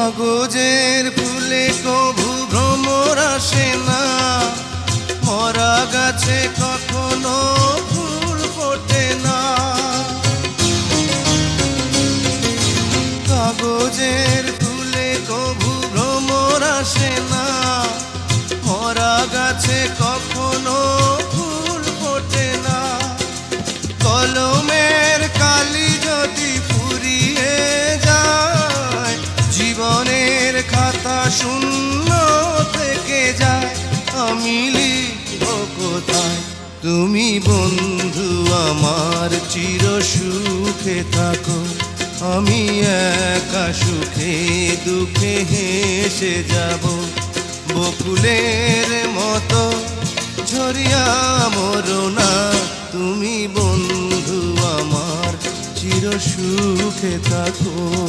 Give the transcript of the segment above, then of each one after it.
মগজের ফুলে কভু ভ্রমরা সেনা মরা গাছে আমি কোথায়? তুমি বন্ধু আমার চির সুখে থাকো। আমি একা সুখে দুঃখে হেসে যাব। বকুলের মতো ঝরিয়া মরো না। তুমি বন্ধু আমার চির সুখে থাকো।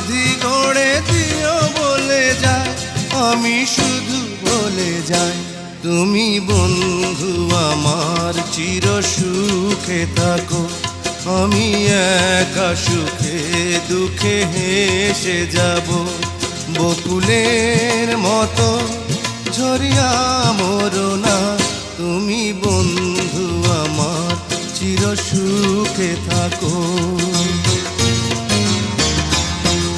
সমাধি গড়ে দিও বলে যায়। আমি শুধু বলে যাই, তুমি বন্ধু আমার চির সুখে থাকো। আমি একা সুখে দুঃখে হেসে যাব। বকুলের মতো ঝরিয়া মরো না। তুমি বন্ধু আমার চির সুখে থাকো।